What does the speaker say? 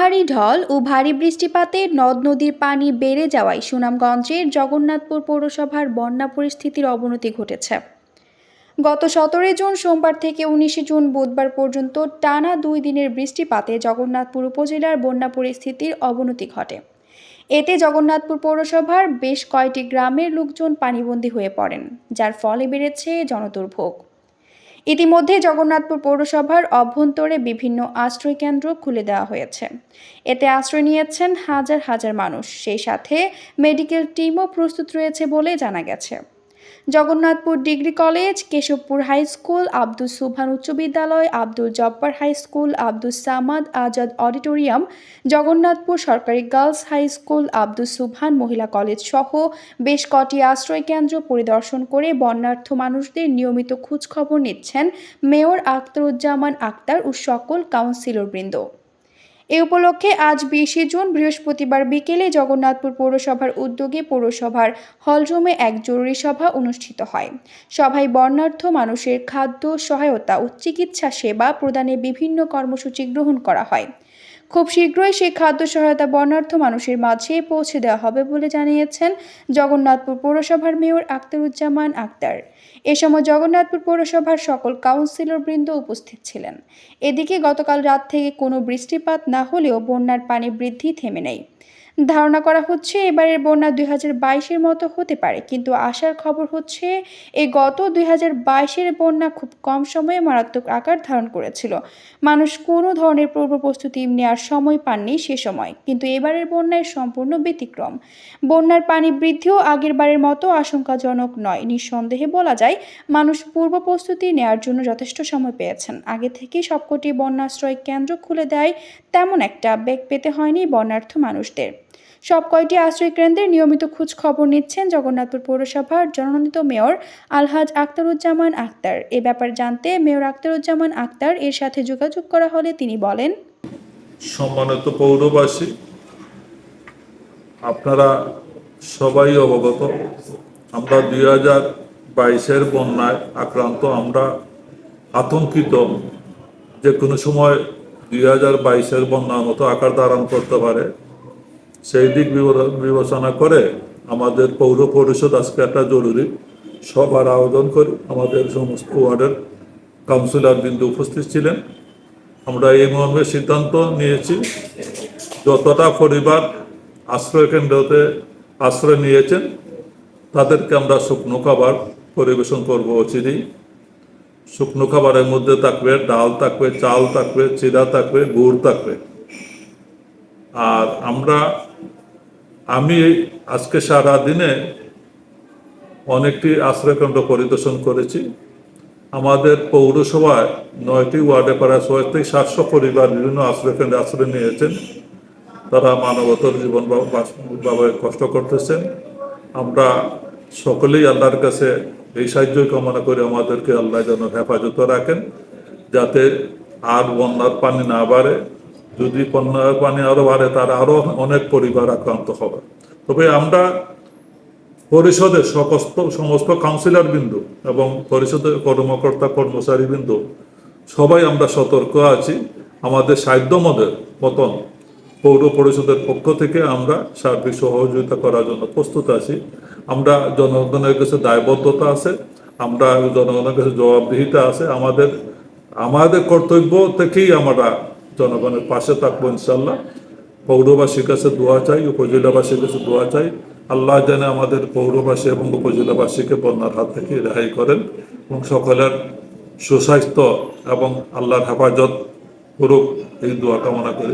পাহাড়ি ঢল ও ভারী বৃষ্টিপাতে নদ নদীর পানি বেড়ে যাওয়ায় সুনামগঞ্জের জগন্নাথপুর পৌরসভার বন্যা পরিস্থিতির অবনতি ঘটেছে। গত সতেরোই জুন সোমবার থেকে উনিশে জুন বুধবার পর্যন্ত টানা দুই দিনের বৃষ্টিপাতে জগন্নাথপুর উপজেলার বন্যা পরিস্থিতির অবনতি ঘটে। এতে জগন্নাথপুর পৌরসভার বেশ কয়টি গ্রামের লোকজন পানিবন্দী হয়ে পড়েন, যার ফলে বেড়েছে জনদুর্ভোগ। ইতিমধ্যে জগন্নাথপুর পৌরসভার অভ্যন্তরে বিভিন্ন আশ্রয়কেন্দ্র খুলে দেওয়া হয়েছে। এতে আশ্রয় নিয়েছেন হাজার হাজার মানুষ। সেই সাথে মেডিকেল টিমও প্রস্তুত রয়েছে বলে জানা গেছে। Jagannathpur degree college, Keshabpur high school, Abdul Subhan উচ্চ বিদ্যালয়, Abdul Jabbar high school, Abdul Samad Azad auditorium, Jagannathpur সরকারি গার্লস হাই স্কুল, আব্দুল সুবহান মহিলা কলেজ সহ বেশ কটি আশ্রয় কেন্দ্র পরিদর্শন করে বন্যার্থ মানুষদের নিয়মিত খোঁজখবর নিচ্ছেন মেয়র আখতারুজ্জামান আক্তার ও সকল কাউন্সিলরবৃন্দ। এ উপলক্ষে আজ বিশে জুন বৃহস্পতিবার বিকেলে জগন্নাথপুর পৌরসভার উদ্যোগে পৌরসভার হলরুমে এক জরুরি সভা অনুষ্ঠিত হয়। সভায় বর্ণাঢ্য মানুষের খাদ্য সহায়তা ও চিকিৎসা সেবা প্রদানে বিভিন্ন কর্মসূচি গ্রহণ করা হয়। খুব শীঘ্রই সেই খাদ্য সহায়তা বর্ণার্থ মানুষের মাঝে পৌঁছে দেওয়া হবে বলে জানিয়েছেন জগন্নাথপুর পৌরসভার মেয়র আক্তারুজ্জামান আক্তার এ সময় জগন্নাথপুর পৌরসভার সকল কাউন্সিলরবৃন্দ উপস্থিত ছিলেন। এদিকে গতকাল রাত থেকে কোনো বৃষ্টিপাত না হলেও বন্যার পানি বৃদ্ধি থেমে নেই। ধারণা করা হচ্ছে এবারের বন্যা দুই হাজার বাইশের মতো হতে পারে। কিন্তু আশার খবর হচ্ছে এই গত দুই হাজার বাইশের বন্যা খুব কম সময়ে মারাত্মক আকার ধারণ করেছিল। মানুষ কোনো ধরনের পূর্ব প্রস্তুতি নেওয়ার সময় পাননি সে সময়, কিন্তু এবারের বন্যায় সম্পূর্ণ ব্যতিক্রম। বন্যার পানি বৃদ্ধিও আগের বারের মতো আশঙ্কাজনক নয়। নিঃসন্দেহে বলা যায়, মানুষ পূর্ব প্রস্তুতি নেওয়ার জন্য যথেষ্ট সময় পেয়েছেন। আগে থেকেই সবকটি বন্যাশ্রয় কেন্দ্র খুলে দেয় তেমন একটা বেগ পেতে হয়নি বন্যার্থ মানুষদের। সব কয়টি আশ্রয় কেন্দ্রের নিয়মিত খোঁজ খবর নিচ্ছেন জগন্নাথপুর পৌরসভার জননন্দিত মেয়র আলহাজ আখতারুজ্জামান আক্তার এ ব্যাপার জানতে মেয়র আখতারুজ্জামান আক্তার এর সাথে যোগাযোগ করা হলে তিনি বলেন, সম্মানিত পৌরবাসী, আপনারা সবাই অবগত, আমরা দুই হাজার বাইশের বন্যায় আক্রান্ত, আমরা আতঙ্কিত। যে কোনো সময় দুই হাজার বাইশের বন্যার মতো আকার ধারণ করতে পারে। সেই দিক বিবেচনা- করে আমাদের পৌর পরিষদ আজকে একটা জরুরি সবার আবেদন করি আমাদের সমস্ত ওয়ার্ডের কাউন্সিলর বিন্দু উপস্থিত ছিলেন। আমরা এই মর্মে সিদ্ধান্ত নিয়েছি, যতটা পরিবার আশ্রয় কেন্দ্রতে আশ্রয় নিয়েছেন, তাদেরকে আমরা শুকনো খাবার পরিবেশন করব অচিরেই। শুকনো খাবারের মধ্যে থাকবে ডাল থাকবে, চাল থাকবে, চিরা থাকবে, গুড় থাকবে। আর আমরা আমি আজকে সারা দিনে অনেকটি আশ্রয়কেন্দ্র পরিদর্শন করেছি। আমাদের পৌরসভায় নয়টি ওয়ার্ডে প্রায় ছয় থেকে সাতশো পরিবার বিভিন্ন আশ্রয়কেন্দ্রে আশ্রয় নিয়েছেন। তারা মানবতার জীবন ভাবে কষ্ট করতেছেন। আমরা সকলেই আল্লাহর কাছে এই সাহায্য কামনা করে, আমাদেরকে আল্লাহ যেন হেফাজত রাখেন, যাতে আর বন্যার পানি না বাড়ে। যদি বন্যার পানি আরও বাড়ে, তার আরও অনেক পরিবার আক্রান্ত হবে। তবে আমরা পরিষদের সমস্ত সমস্ত কাউন্সিলর বিন্দু এবং পরিষদের কর্মকর্তা, কর্মচারী বিন্দু, সবাই আমরা সতর্ক আছি। আমাদের সাধ্য মদের মতন পৌর পরিষদের পক্ষ থেকে আমরা সার্বিক সহযোগিতা করার জন্য প্রস্তুত আছি। আমরা জনগণের কাছে দায়বদ্ধতা আছে, আমরা জনগণের কাছে জবাবদিহিতা আছে। আমাদের আমাদের কর্তব্য থেকেই আমরা জনগণের পাশে থাকব ইনশাল্লাহ পৌরবাসীর কাছে দোয়া চাই, উপজেলাবাসীর কাছে দোয়া চাই। আল্লাহ যেন আমাদের পৌরবাসী এবং উপজেলাবাসীকে বন্যার হাত থেকে রেহাই করেন এবং সকলের সুস্বাস্থ্য এবং আল্লাহর হেফাজত করুক। এই দোয়া কামনা করে